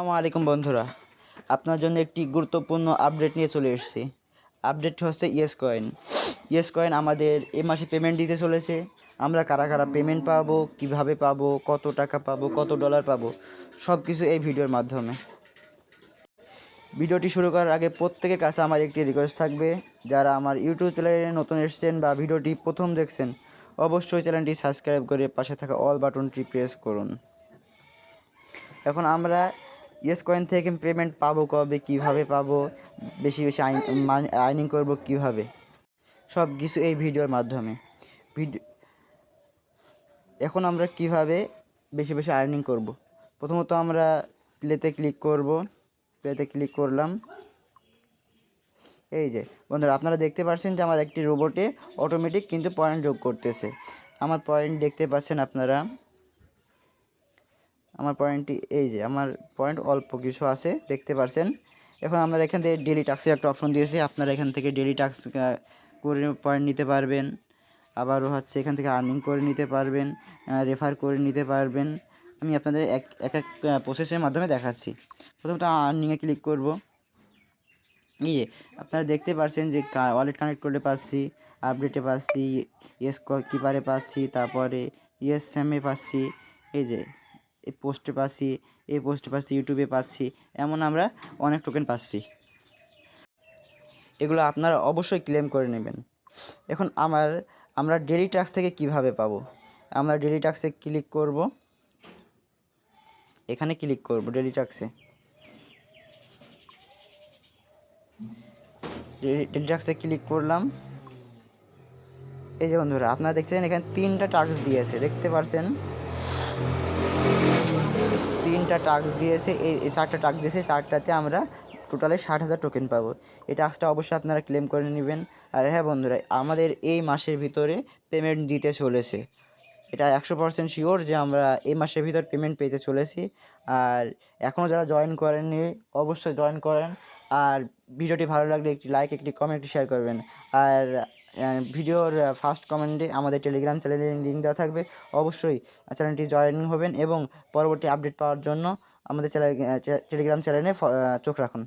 আসসালামু আলাইকুম বন্ধুরা। আপনার জন্য একটি গুরুত্বপূর্ণ আপডেট নিয়ে চলে এসেছি। আপডেট হচ্ছে ইয়েস কয়েন ইয়েস কয়েন আমাদের এ মাসে পেমেন্ট দিতে চলেছে। আমরা কারা কারা পেমেন্ট পাবো, কীভাবে পাবো, কত টাকা পাবো, কত ডলার পাবো সব কিছু এই ভিডিওর মাধ্যমে। ভিডিওটি শুরু করার আগে প্রত্যেকের কাছে আমার একটি রিকোয়েস্ট থাকবে। যারা আমার ইউটিউব চ্যানেলে নতুন এসেছেন বা ভিডিওটি প্রথম দেখছেন, অবশ্যই চ্যানেলটি সাবস্ক্রাইব করে পাশে থাকা অল বাটনটি প্রেস করুন। এখন আমরা ইয়েস কয়েন থেকে পেমেন্ট পাবো কবে, কীভাবে পাবো, বেশি বেশি আইন আর্নিং করব কীভাবে? সব কিছু এই ভিডিওর মাধ্যমে। ভিডিও এখন আমরা কীভাবে বেশি বেশি আর্নিং করব? প্রথমত আমরা প্লেতে ক্লিক করব। প্লেতে ক্লিক করলাম। এই যে, বন্ধুরা, আপনারা দেখতে পাচ্ছেন যে আমার একটি রোবটে অটোমেটিক কিন্তু পয়েন্ট যোগ করতেছে। আমার পয়েন্ট দেখতে পাচ্ছেন আপনারা। আমার পয়েন্টটি এই যে, আমার পয়েন্ট অল্প কিছু আছে, দেখতে পারছেন? এখন আমরা এখান থেকে ডেলি টাক্সের একটা অপশন দিয়েছি, আপনারা এখান থেকে ডেলি টাক্স করে পয়েন্ট নিতে পারবেন। আবারও হচ্ছে এখান থেকে আর্নিং করে নিতে পারবেন রেফার করে নিতে পারবেন। আমি আপনাদের এক এক এক প্রসেসের মাধ্যমে দেখাচ্ছি। প্রথমত আর্নিংয়ে ক্লিক করব। ইয়ে আপনারা দেখতে পাচ্ছেন যে ওয়ালেট কানেক্ট করলে পাচ্ছি আপডেটে পাচ্ছি ইয়েস কিপারে পাচ্ছি, তারপরে ইয়েস স্যামে পাচ্ছি। এই যে এই পোস্টে পাচ্ছি, এই পোস্টে পাচ্ছি ইউটিউবে পাচ্ছি, এমন আমরা অনেক টোকেন পাচ্ছি। এগুলো আপনারা অবশ্যই ক্লেম করে নেবেন। এখন আমার, আমরা ডেলি টাক্স থেকে কীভাবে পাবো? আমরা ডেলি টাক্সে ক্লিক করব। এখানে ক্লিক করব ডেলি টাক্সে ডেলি টাক্সে ক্লিক করলাম। এই যে বন্ধুরা, আপনারা দেখছেন এখানে তিনটা টাক্স দিয়েছে, দেখতে পারছেন? তিনটা টাস্ক দিয়েছে, এই চারটা টাস্ক দিয়েছে চারটাতে আমরা টোটালে ষাট হাজার টোকেন পাবো। এই টাস্কটা অবশ্যই আপনারা ক্লেম করে নেবেন। আর হ্যাঁ বন্ধুরা, আমাদের এই মাসের ভিতরে পেমেন্ট দিতে চলেছে। এটা একশো পার্সেন্ট শিওর যে আমরা এই মাসের ভিতর পেমেন্ট পেতে চলেছি। আর এখনও যারা জয়েন করেননি, অবশ্যই জয়েন করেন। আর ভিডিওটি ভালো লাগলে একটি লাইক একটি কমেন্ট শেয়ার করবেন। আর ভিডিওর ফার্স্ট কমেন্টে আমাদের টেলিগ্রাম চ্যানেলের লিঙ্ক দেওয়া থাকবে। অবশ্যই চ্যানেলটি জয়েনিং হবেন এবং পরবর্তী আপডেট পাওয়ার জন্য আমাদের চ্যানেল টেলিগ্রাম চ্যানেলে চোখ রাখুন।